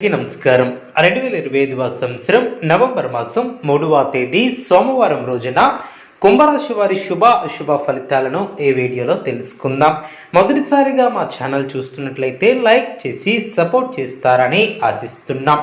నమస్కారం. రెండు వేల ఇరవై ఐదవ సంవత్సరం నవంబర్ మాసం మూడవ తేదీ సోమవారం రోజున కుంభరాశి వారి శుభ అశుభ ఫలితాలను ఈ వీడియోలో తెలుసుకుందాం. మొదటిసారిగా మా ఛానల్ చూస్తున్నట్లయితే లైక్ చేసి సపోర్ట్ చేస్తారని ఆశిస్తున్నాం.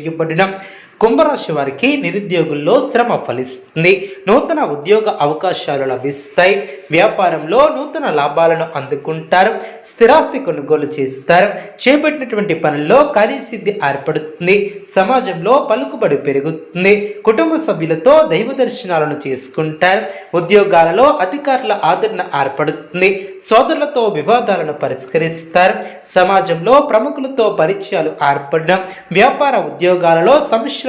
చేయబడిన కుంభరాశి వారికి నిరుద్యోగుల్లో శ్రమ ఫలిస్తుంది. నూతన ఉద్యోగ అవకాశాలు లభిస్తాయి. వ్యాపారంలో నూతన లాభాలను అందుకుంటారు. స్థిరాస్తి కొనుగోలు చేస్తారు. చేపట్టినటువంటి పనుల్లో కార్యసిద్ధి ఏర్పడుతుంది. సమాజంలో పలుకుబడి పెరుగుతుంది. కుటుంబ సభ్యులతో దైవ దర్శనాలను చేసుకుంటారు. ఉద్యోగాలలో అధికారుల ఆదరణ ఏర్పడుతుంది. సోదరులతో వివాదాలను పరిష్కరిస్తారు. సమాజంలో ప్రముఖులతో పరిచయాలు ఏర్పడడం. వ్యాపార ఉద్యోగాలలో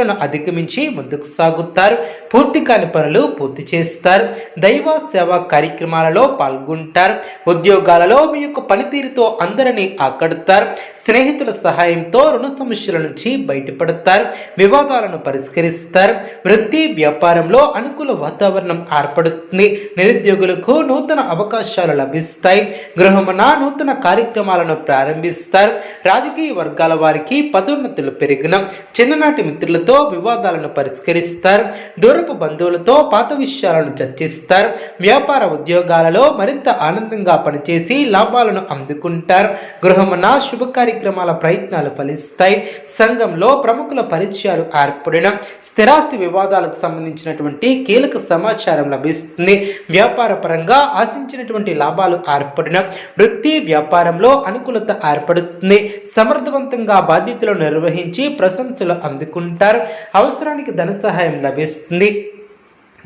సమస్యలను అధిగమించి ముందుకు సాగుతారు. పూర్తి కాని పనులు పూర్తి చేస్తారు. దైవ సేవా కార్యక్రమాలలో పాల్గొంటారు. ఉద్యోగాలలో మీ యొక్క పనితీరుతో అందరినీ ఆకడతారు. స్నేహితుల సహాయంతో రుణ సమస్యల నుంచి బయటపడతారు. వివాదాలను పరిష్కరిస్తారు. వృత్తి వ్యాపారంలో అనుకూల వాతావరణం ఏర్పడుతుంది. నిరుద్యోగులకు నూతన అవకాశాలు లభిస్తాయి. గృహమున నూతన కార్యక్రమాలను ప్రారంభిస్తారు. రాజకీయ వర్గాల వారికి పదోన్నతులు పెరిగిన చిన్ననాటి మిత్రులతో వివాదాలను పరిష్కరిస్తారు దూరపు బంధువులతో పాత విషయాలను చర్చిస్తారు వ్యాపార ఉద్యోగాలలో మరింత ఆనందంగా పనిచేసి లాభాలను అందుకుంటారు. గృహమున శుభ కార్యక్రమాల ప్రయత్నాలు ఫలిస్తాయి. సంఘంలో ప్రముఖుల పరిచయాలు ఏర్పడిన స్థిరాస్తి వివాదాలకు సంబంధించినటువంటి కీలక సమాచారం లభిస్తుంది. వ్యాపార పరంగా ఆశించినటువంటి లాభాలు ఏర్పడిన వృత్తి వ్యాపారంలో అనుకూలత ఏర్పడుతుంది. సమర్థవంతంగా బాధ్యతలు నిర్వహించి ప్రశంసలు అందుకుంటారు. అవసరానికి ధన సహాయం లభిస్తుంది.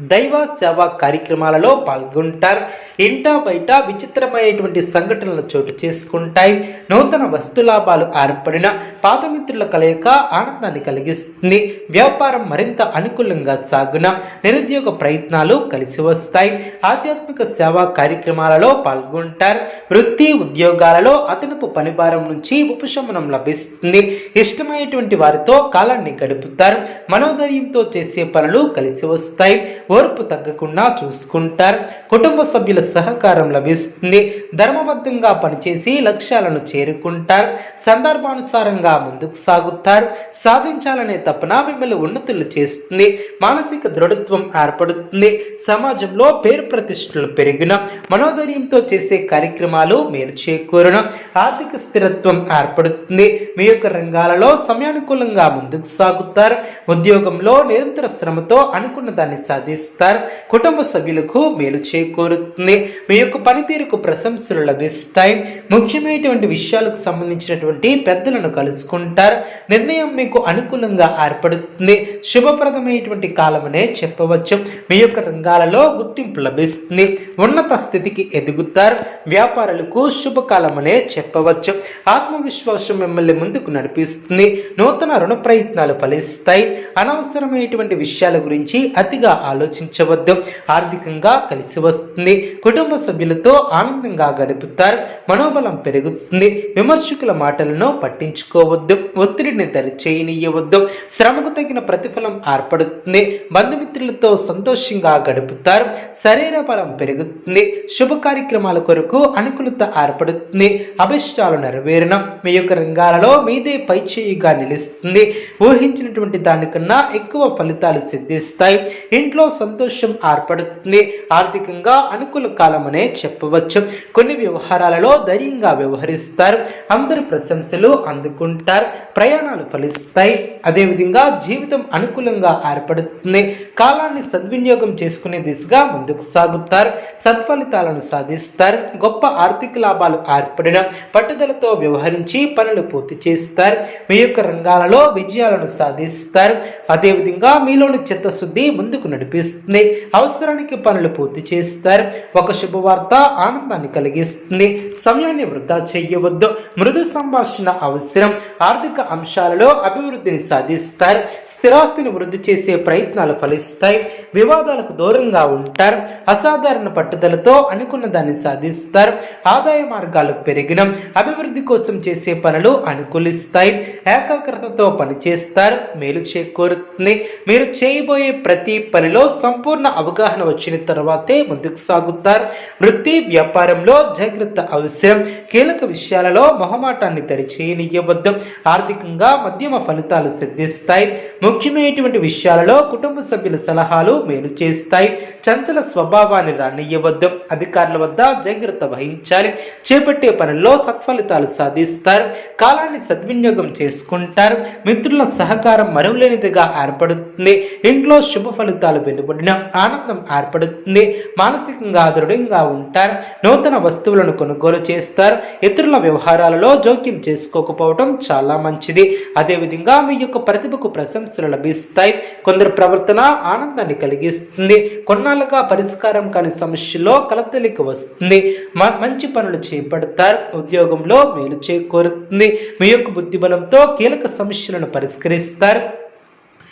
దైవ సేవా కార్యక్రమాలలో పాల్గొంటారు. ఇంటా బయట విచిత్రమైనటువంటి సంఘటనలు చోటు చేసుకుంటాయి. నూతన వస్తు లాభాలు ఏర్పడిన పాత మిత్రుల కలయిక ఆనందాన్ని కలిగిస్తుంది. వ్యాపారం మరింత అనుకూలంగా సాగున నిరుద్యోగ ప్రయత్నాలు కలిసి వస్తాయి. ఆధ్యాత్మిక సేవా కార్యక్రమాలలో పాల్గొంటారు. వృత్తి ఉద్యోగాలలో అదనపు పనిభారం నుంచి ఉపశమనం లభిస్తుంది. ఇష్టమైనటువంటి వారితో కాలాన్ని గడుపుతారు. మనోధైర్యంతో చేసే పనులు కలిసి వస్తాయి. ఓర్పు తగ్గకుండా చూసుకుంటారు. కుటుంబ సభ్యుల సహకారం లభిస్తుంది. ధర్మబద్ధంగా పనిచేసి లక్ష్యాలను చేరుకుంటారు. సందర్భానుసారంగా ముందుకు సాగుతారు. సాధించాలనే తపన మిమ్మల్ని ఉన్నతులు చేస్తుంది. మానసిక దృఢత్వం ఏర్పడుతుంది. సమాజంలో పేరు ప్రతిష్టలు పెరిగిన మనోధైర్యంతో చేసే కార్యక్రమాలు మేలు చేకూరడం ఆర్థిక స్థిరత్వం ఏర్పడుతుంది. మీ యొక్క రంగాలలో సమయానుకూలంగా ముందుకు సాగుతారు. ఉద్యోగంలో నిరంతర శ్రమతో అనుకున్న దాన్ని సాధిస్తారు కుటుంబ సభ్యులకు మేలు చేకూరుతుంది. మీ యొక్క పనితీరుకు ప్రశంసలు లభిస్తాయి. ముఖ్యమైనటువంటి విషయాలకు సంబంధించినటువంటి పెద్దలను కలుసుకుంటారు. నిర్ణయం మీకు అనుకూలంగా ఏర్పడుతుంది. శుభప్రదమైనటువంటి కాలమనే చెప్పవచ్చు. మీ యొక్క రంగాలలో గుర్తింపు లభిస్తుంది. ఉన్నత స్థితికి ఎదుగుతారు. వ్యాపారులకు శుభకాలమనే చెప్పవచ్చు. ఆత్మవిశ్వాసం మిమ్మల్ని ముందుకు నడిపిస్తుంది. నూతన రుణ ప్రయత్నాలు ఫలిస్తాయి. అనవసరమైనటువంటి విషయాల గురించి అతిగా ఆలోచించవద్దు. ఆర్థికంగా కలిసి వస్తుంది. కుటుంబ సభ్యులతో ఆనందంగా గడుపుతారు. మనోబలం పెరుగుతుంది. విమర్శకుల మాటలను పట్టించుకోవద్దు. ఒత్తిడిని దరిచేయనీయవద్దు. శ్రమకు తగిన ప్రతిఫలం ఏర్పడుతుంది. బంధుమిత్రులతో సంతోషంగా గడుపుతారు. శరీర బలం పెరుగుతుంది. శుభ కార్యక్రమాల కొరకు అనుకూలత ఏర్పడుతుంది. అభిష్టాలు నెరవేరడం మీ యొక్క రంగాలలో మీదే పైచేయిగా నిలుస్తుంది. ఊహించినటువంటి దానికన్నా ఎక్కువ ఫలితాలు సిద్ధిస్తాయి. ఇంట్లో సంతోషం ఏర్పడుతుంది. ఆర్థికంగా అనుకూల కాలమనే చెప్పవచ్చు. కొన్ని వ్యవహారాలలో ధైర్యంగా వ్యవహరిస్తారు. అందరి ప్రశంసలు అందుకుంటారు. ప్రయాణాలు ఫలిస్తాయి. అదేవిధంగా జీవితం అనుకూలంగా ఏర్పడుతుంది. కాలాన్ని సద్వినియోగం చేసుకునే దిశగా ముందుకు సాగుతారు. సత్ఫలితాలను సాధిస్తారు. గొప్ప ఆర్థిక లాభాలు ఏర్పడిన పట్టుదలతో వ్యవహరించి పనులు పూర్తి చేస్తారు. మీ యొక్క రంగాలలో విజయాలను సాధిస్తారు. అదేవిధంగా మీలోని చిత్తశుద్ధి ముందుకు నడిపిస్తారు కలిగిస్తుంది. అవసరానికి పనులు పూర్తి చేస్తారు. ఒక శుభవార్త ఆనందాన్ని కలిగిస్తుంది. సమయాన్ని వృధా చేయవద్దు. మృదు సంభాషణ అవసరం. ఆర్థిక అంశాలలో అభివృద్ధిని సాధిస్తారు. స్థిరాస్తిని వృద్ధి చేసే ప్రయత్నాలు ఫలిస్తాయి. వివాదాలకు దూరంగా ఉంటారు. అసాధారణ పట్టుదలతో అనుకున్న దాన్ని సాధిస్తారు. ఆదాయ మార్గాలు పెరిగిన. అభివృద్ధి కోసం చేసే పనులు అనుకూలిస్తాయి. ఏకాగ్రతతో పనిచేస్తారు. మేలు చేకూరుతుంది. మీరు చేయబోయే ప్రతి పనిలో సంపూర్ణ అవగాహన వచ్చిన తర్వాతే ముందుకు సాగుతారు. వృత్తి వ్యాపారంలో జాగ్రత్త అవసరం. కీలక విషయాలలో మొహమాటాన్ని దరిచేయనివ్వద్దు ఆర్థికంగా మధ్యమ ఫలితాలు సిద్ధిస్తాయి. ముఖ్యమైనటువంటి విషయాలలో కుటుంబ సభ్యుల సలహాలు మేలు చేస్తాయి. చంచల స్వభావాన్ని రానియ్యవద్దు. అధికారుల వద్ద జాగ్రత్త వహించాలి. చేపట్టే పనుల్లో సత్ఫలితాలు సాధిస్తారు. కాలాన్ని సద్వినియోగం చేసుకుంటారు. మిత్రుల సహకారం మరువలేనిదిగా ఏర్పడుతుంది. ఇంట్లో శుభ ఫలితాలు వెలువడిన ఆనందం ఏర్పడుతుంది. మానసికంగా దృఢంగా ఉంటారు. నూతన వస్తువులను కొనుగోలు చేస్తారు. ఇతరుల వ్యవహారాలలో జోక్యం చేసుకోకపోవడం చాలా మంచిది. అదేవిధంగా మీ యొక్క ప్రతిభకు ప్రశంసలు లభిస్తాయి. కొందరు ప్రవర్తన ఆనందాన్ని కలిగిస్తుంది. కొన్నాళ్ళుగా పరిష్కారం కాని సమస్యలో కలతలికి వస్తుంది. మ- మంచి పనులు చేపడతారు. ఉద్యోగంలో మేలు చేకూరుతుంది. మీ యొక్క బుద్ధిబలంతో కీలక సమస్యలను పరిష్కరిస్తారు.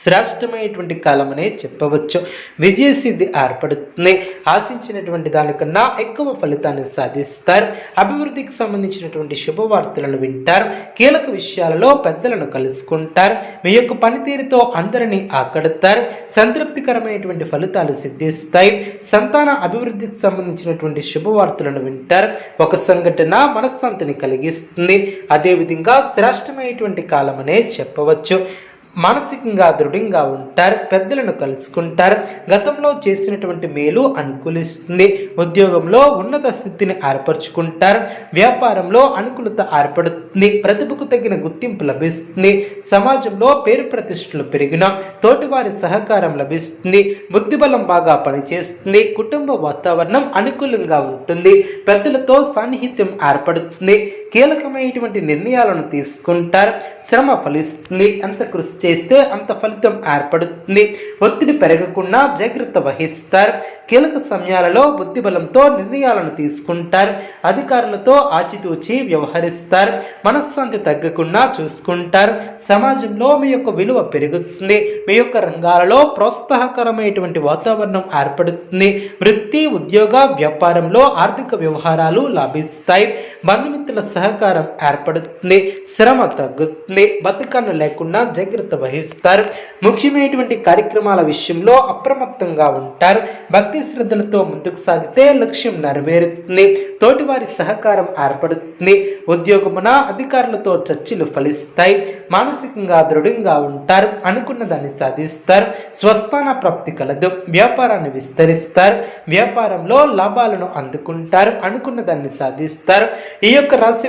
శ్రేష్టమైనటువంటి కాలమనే చెప్పవచ్చు. విజయసిద్ధి ఏర్పడుతుంది. ఆశించినటువంటి దానికన్నా ఎక్కువ ఫలితాన్ని సాధిస్తారు. అభివృద్ధికి సంబంధించినటువంటి శుభవార్తలను వింటారు. కీలక విషయాలలో పెద్దలను కలుసుకుంటారు. మీ యొక్క పనితీరుతో అందరినీ ఆకడతారు. సంతృప్తికరమైనటువంటి ఫలితాలు సిద్ధిస్తాయి. సంతాన అభివృద్ధికి సంబంధించినటువంటి శుభవార్తలను వింటారు. ఒక సంఘటన మనశ్శాంతిని కలిగిస్తుంది. అదేవిధంగా శ్రేష్టమైనటువంటి కాలమనే చెప్పవచ్చు. మానసికంగా దృఢంగా ఉంటారు పెద్దలను కలుసుకుంటారు గతంలో చేసినటువంటి మేలు అనుకూలిస్తుంది. ఉద్యోగంలో ఉన్నత స్థితిని ఏర్పరచుకుంటారు వ్యాపారంలో అనుకూలత ఏర్పడుతుంది ప్రతిభకు తగిన గుర్తింపు లభిస్తుంది సమాజంలో పేరు ప్రతిష్టలు పెరిగిన తోటివారి సహకారం లభిస్తుంది బుద్ధిబలం బాగా పనిచేస్తుంది కుటుంబ వాతావరణం అనుకూలంగా ఉంటుంది పెద్దలతో సాన్నిహిత్యం ఏర్పడుతుంది కీలకమైనటువంటి నిర్ణయాలను తీసుకుంటారు. శ్రమ ఫలిస్తుంది. ఎంత కృషి చేస్తే అంత ఫలితం ఏర్పడుతుంది. ఒత్తిడి పెరగకుండా జాగ్రత్త వహిస్తారు. కీలక సమయాలలో బుద్ధిబలంతో నిర్ణయాలను తీసుకుంటారు. అధికారులతో ఆచితూచి వ్యవహరిస్తారు. మనశ్శాంతి తగ్గకుండా చూసుకుంటారు. సమాజంలో మీ యొక్క విలువ పెరుగుతుంది. మీ యొక్క రంగాలలో ప్రోత్సాహకరమైనటువంటి వాతావరణం ఏర్పడుతుంది. వృత్తి ఉద్యోగ వ్యాపారంలో ఆర్థిక వ్యవహారాలు లాభిస్తాయి. బంధుమిత్రుల సహ సహకారం ఏర్పడుతుంది శ్రమ తగ్గుతుంది బతుకన్ను లేకుండా జాగ్రత్త వహిస్తారు. ముఖ్యమైనటువంటి కార్యక్రమాల విషయంలో అప్రమత్తంగా ఉంటారు. భక్తి శ్రద్ధలతో ముందుకు సాగితే లక్ష్యం నెరవేరుతుంది. తోటివారి సహకారం ఏర్పడుతుంది. ఉద్యోగమున అధికారులతో చర్చలు ఫలిస్తాయి. మానసికంగా దృఢంగా ఉంటారు. అనుకున్న దాన్ని సాధిస్తారు. స్వస్థాన ప్రాప్తి కలదు. వ్యాపారాన్ని విస్తరిస్తారు. వ్యాపారంలో లాభాలను అందుకుంటారు. అనుకున్న దాన్ని సాధిస్తారు. ఈ యొక్క రాశి